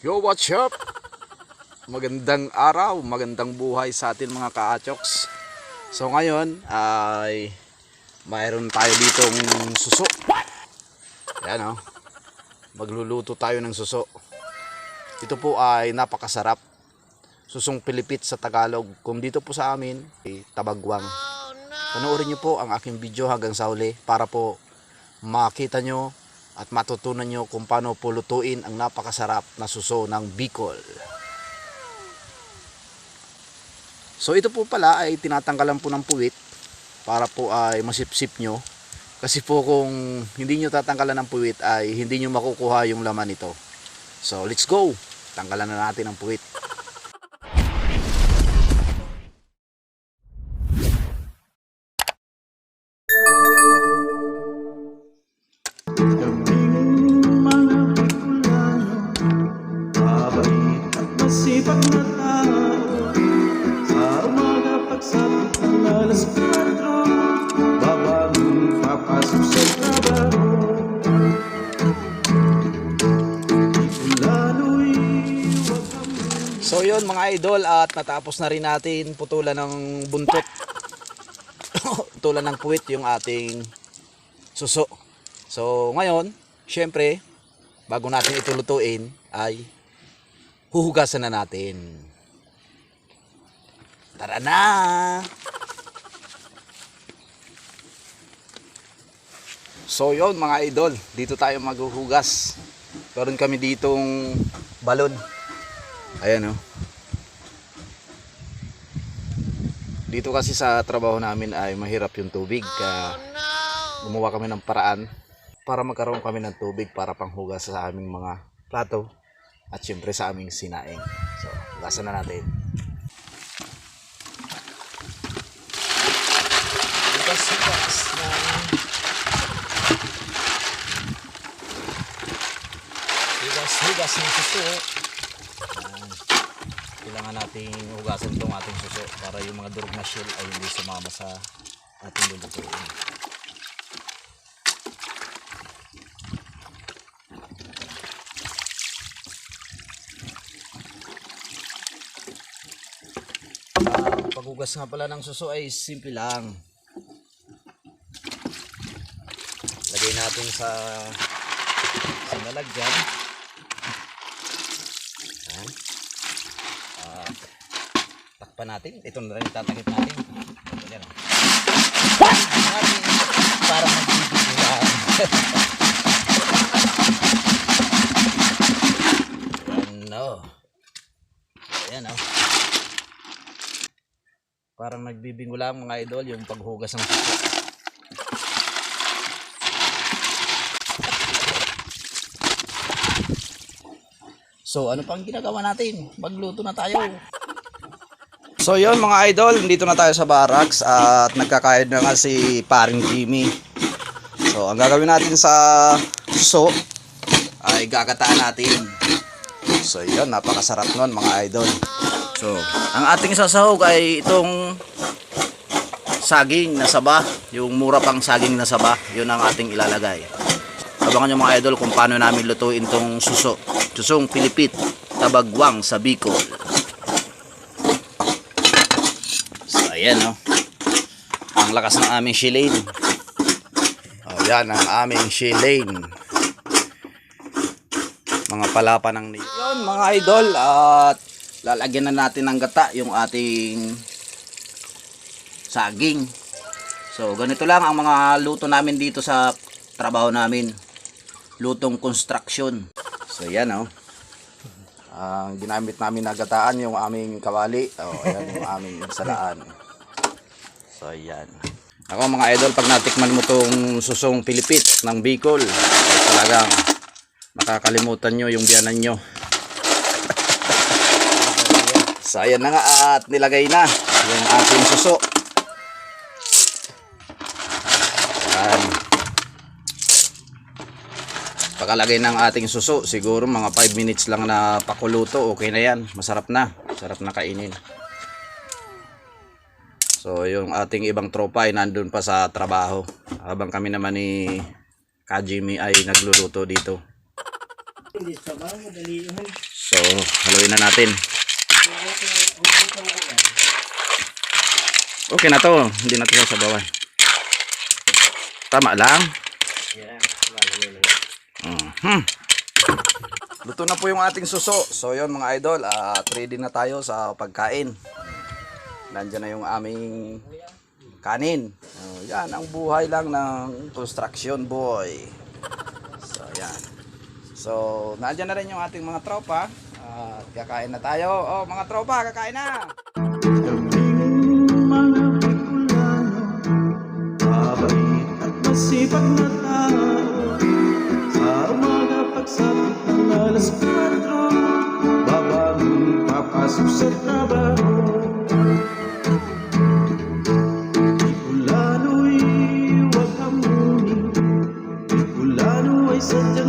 Yo, what's up? Magandang araw, magandang buhay sa atin mga ka-achoks. So ngayon ay mayroon tayo ditong suso. Yan oh. Magluluto tayo ng suso. Ito po ay napakasarap. Susong Pilipit sa Tagalog. Kung dito po sa amin, ay tabagwang. Panoorin niyo po ang aking video hanggang sa huli para po makita nyo at matutunan nyo kung paano po lutuin ang napakasarap na suso ng Bicol. So ito po pala ay tinatanggalan po ng puwit para po ay masipsip nyo. Kasi po kung hindi nyo tatanggalan ng puwit ay hindi nyo makukuha yung laman nito. So let's go! Tanggalan na natin ang puwit. Mabait Sa umaga pagsapit ng alas 4 Babangon papasok sa trabaho So yun mga idol at natapos na rin natin putulan ng buntot. putulan ng puwit yung ating suso. So ngayon, syempre, bago natin ito lutuin ay huhugasan na natin. Tara na! So yun mga idol, dito tayo maghuhugas. Meron kami ditong balon. Ayan oh. Dito kasi sa trabaho namin ay mahirap yung tubig. Kaya gumawa kami ng paraan para magkaroon kami ng tubig para panghugas sa aming mga plato at syempre sa aming sinaing. So, hugasan na natin. Hugas-hugas na hugas-hugas ng suso. Ayan. Kailangan nating hugasan itong ating suso para yung mga durog na shell ay hindi sumama sa ating lulutuin. Paghugas nga pala ng suso ay simple lang. Lagay natin sa sa lalagyan. Ayan. At takpan natin. Ito na rin tatakip natin. Ito yan. Natin para magbibigilan. ano. Ayan oh. Parang nagbibingo lang mga idol yung paghugas ng suso. So ano pang ginagawa natin? Magluto na tayo. So yon mga idol, dito na tayo sa barracks at nagkakayod na nga si paring Jimmy. So ang gagawin natin sa suso ay gagataan natin. So yon napakasarap nun mga idol. So ang ating sasahog ay itong saging na saba, yung mura pang saging na saba, yun ang ating ilalagay. Abangan nyo mga idol kung paano namin lutuin tong suso. Susong Pilipit, tabagwang sa Bicol. So, ayan no. Ang lakas ng aming shilane. Oh, yan ang aming shilane. Mga palapa ng. Yun mga idol at lalagyan na natin ng gata yung ating saging. So, ganito lang ang mga luto namin dito sa trabaho namin. Lutong construction. So, yan oh. Ang ginamit namin na gataan yung aming kawali. Oh, ayan yung aming insalaan. So, yan. Ako mga idol, pag natikman mo tong susong Pilipit ng Bicol, talagang makakalimutan nyo yung biyanan nyo. so, ayan na nga at nilagay na yung ating suso. Yan. Pagkalagay ng ating suso, siguro mga 5 minutes lang na pakuluto, okay na yan. Masarap na. Sarap na kainin. So, yung ating ibang tropa ay nandun pa sa trabaho. Habang kami naman ni Kajimi ay nagluluto dito. So, haluin na natin. Okay na to. Hindi na to sasabawan. Tama lang. Mhm. Luto na po yung ating suso. So yon mga idol, at ready na tayo sa pagkain. Nandiyan na yung aming kanin. Oh, yan ang buhay lang ng construction boy. So yan. So nandiyan na rin yung ating mga tropa. At kakain na tayo. Oh mga tropa, kakain na. Masipag na tao Sa umaga pagsapit ng alas 4 Babangon papasok sa trabaho Horizonte